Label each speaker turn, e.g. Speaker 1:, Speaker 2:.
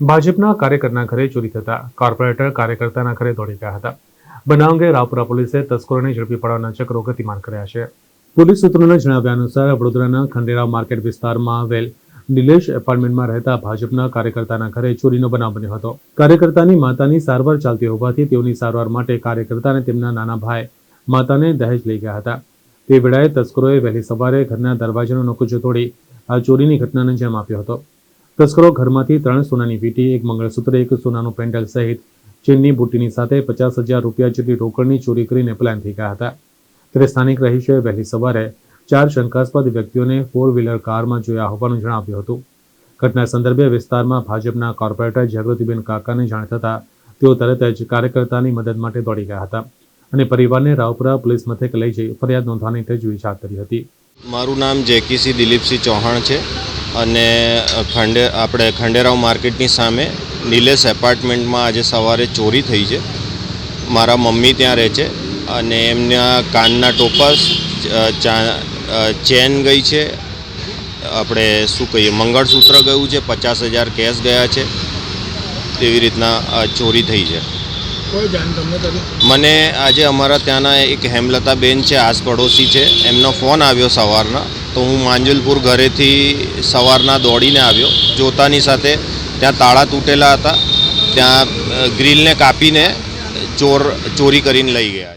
Speaker 1: ભાજપના કાર્યકરના ઘરે ચોરી થતા, કોર્પોરેટર કાર્યકર્તાના ઘરે દોડી ગયા હતા. બનાવ અંગે રાવપુરા પોલીસે તસ્કરોને ઝડપી પાડવાના ચક્રો ગતિમાન કર્યા છે. પોલીસ સૂત્રોના જણાવ્યા અનુસાર, વડોદરાના ખંડેરાવ માર્કેટ વિસ્તારમાં આવેલ નિલેશ એપાર્ટમેન્ટમાં રહેતા ભાજપના કાર્યકર્તાના ઘરે ચોરીનો બનાવ બન્યો હતો. કાર્યકર્તાની માતાની સારવાર ચાલતી હોવાથી તેઓની સારવાર માટે કાર્યકર્તાને તેમના નાના ભાઈ માતાને દહેજ લઈ ગયા હતા. તે વેળાએ તસ્કરોએ વહેલી સવારે ઘરના દરવાજાનો નકુચો તોડી આ ચોરીની ઘટનાને જન્મ આપ્યો હતો. તસ્કરો ઘરમાંથી ત્રણ સોનાની વીટી, એક મંગળસૂત્ર, એક સોનાનું પેન્ડલ સહિત ચીનની બુટ્ટીની સાથે પચાસ હજાર રૂપિયા જેટલી રોકડની ચોરી કરીને પ્લાન થઈ ગયા હતા. ત્યારે સ્થાનિક રહીશોએ વહેલી સવારે ચાર શંકાસ્પદ વ્યક્તિઓને ફોર વ્હીલર કારમાં જોયા હોવાનું જણાવ્યું હતું. ઘટના સંદર્ભે વિસ્તારમાં ભાજપના કોર્પોરેટર જાગૃતિબેન કાકાને જાણ થતાં તેઓ તરત જ કાર્યકર્તાની મદદ માટે દોડી ગયા હતા અને પરિવારને રાવપુરા પોલીસ મથકે લઈ જઈ ફરિયાદ નોંધવાની તજવીજ હાથ ધરી હતી.
Speaker 2: મારું નામ જેકીસી દિલીપસિંહ ચૌહાણ છે. અને ખંડે આપણે ખંડેરાવ માર્કેટની સામે નિલેશ એપાર્ટમેન્ટમાં આજે સવારે ચોરી થઈ છે. મારા મમ્મી ત્યાં રહે છે અને એમના કાનના ટોપસ ચા ચેન ગઈ છે. આપણે શું કહીએ મંગળસૂત્ર ગયું છે પચાસ હજાર કેશ ગયા છે. તેવી રીતના ચોરી થઈ છે. મને આજે અમારા ત્યાંના એક હેમલતાબેન છે આસ પડોશી છે. એમનો ફોન આવ્યો સવારના. તો હું માંજલપુર ઘરેથી સવારના દોડીને આવ્યો. જોતાની સાથે ત્યાં તાળા તૂટેલા હતા. ત્યાં ગ્રીલને કાપીને ચોર, ચોરી કરીને લઈ ગયા.